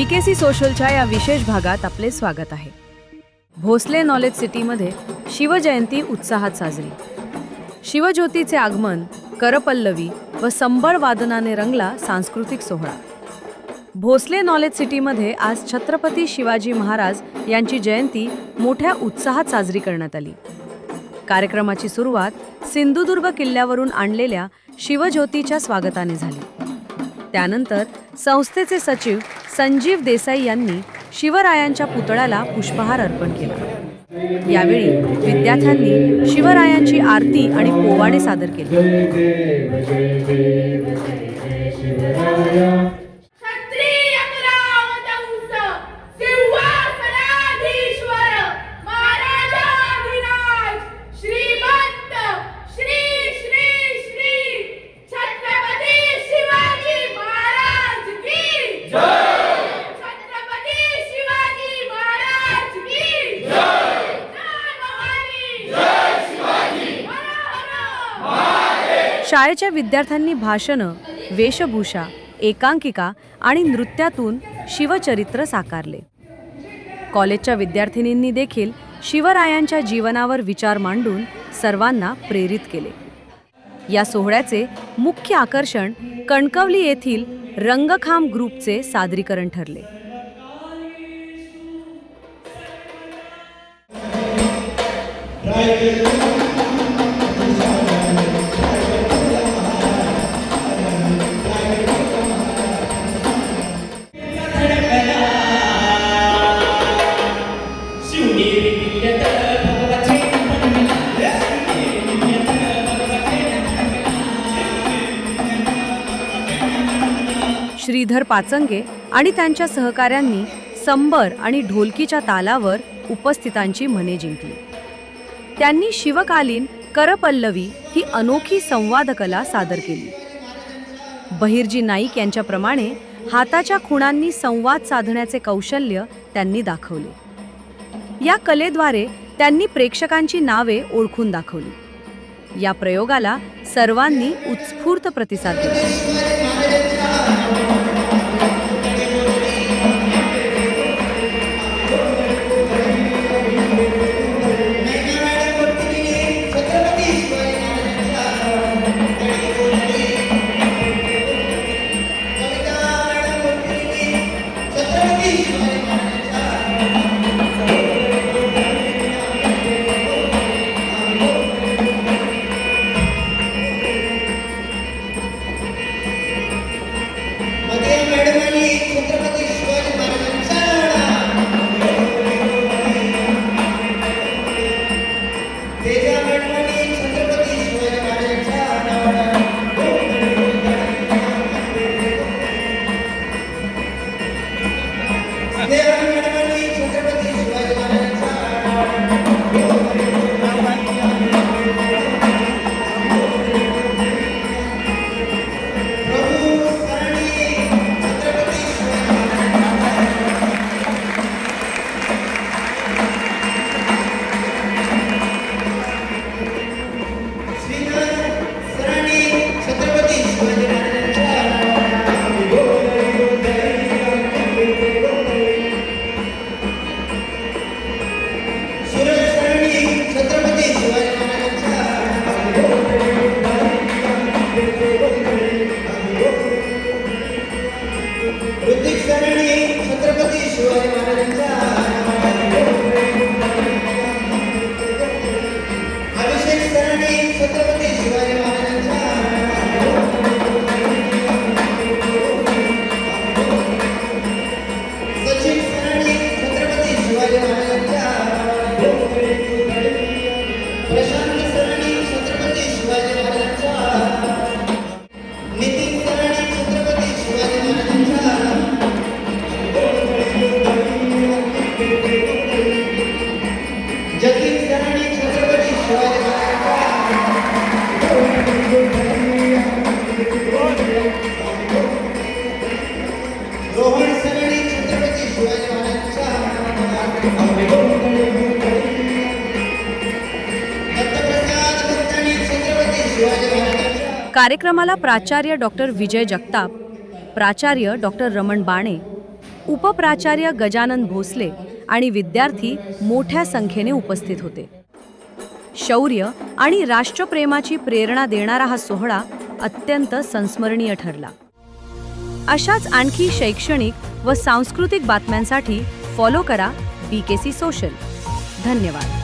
BKC सोशलच्या या विशेष भागात आपले स्वागत आहे. भोसले नॉलेज सिटीमध्ये शिवजयंती उत्साहात साजरी. शिवज्योतीचे आगमन करपल्लवी व संबळ वादनाने रंगला सांस्कृतिक सोहळा. भोसले नॉलेज सिटीमध्ये आज छत्रपती शिवाजी महाराज यांची जयंती मोठ्या उत्साहात साजरी करण्यात आली. कार्यक्रमाची सुरुवात सिंधुदुर्ग किल्ल्यावरून आणलेल्या शिवज्योतीच्या स्वागताने झाली. त्यानंतर संस्थेचे सचिव संजीव देसाई यांनी शिवरायांच्या पुतळ्याला पुष्पहार अर्पण केला. यावेळी विद्यार्थ्यांनी शिवरायांची आरती आणि पोवाडे सादर केले क्षत्रिय क्रामदंस सिंहासनाधीश्वर महाराजाधिराज श्रीमंत श्री श्री श्री छत्रपती शिवाजी महाराज की छत्रपती शिवाजी महाराज की जय भवानी जय शिवाजी हर हर शाळेच्या विद्यार्थ्यांनी भाषणं वेशभूषा एकांकिका आणि नृत्यातून शिवचरित्र साकारले. कॉलेजच्या विद्यार्थिनींनी देखील शिवरायांच्या जीवनावर विचार मांडून सर्वांना प्रेरित केले. या सोहळ्याचे मुख्य आकर्षण कणकवली येथील रंगखांब ग्रुपचे सादरीकरण ठरले. श्रीधर पाचंगे आणि त्यांच्या सहकाऱ्यांनी संबर आणि ढोलकीच्या तालावर उपस्थितांची मने जिंकली. त्यांनी शिवकालीन करपल्लवी ही अनोखी संवादकला सादर केली. बहिर्जी नाईक यांच्याप्रमाणे हाताच्या खुणांनी संवाद साधण्याचे कौशल्य त्यांनी दाखवले. या कलेद्वारे त्यांनी प्रेक्षकांची नावे ओळखून दाखवली. या प्रयोगाला सर्वांनी उत्स्फूर्त प्रतिसाद दिला. कार्यक्रमाला प्राचार्य डॉक्टर विजय जगताप प्राचार्य डॉक्टर रमण बाणे उपप्राचार्य गजानन भोसले आणि विद्यार्थी मोठ्या संख्येने उपस्थित होते. शौर्य आणि राष्ट्रप्रेमाची प्रेरणा देणारा हा सोहळा अत्यंत संस्मरणीय ठरला. अशाच आणखी शैक्षणिक व सांस्कृतिक बातम्यांसाठी फॉलो करा बी के सी सोशल धन्यवाद.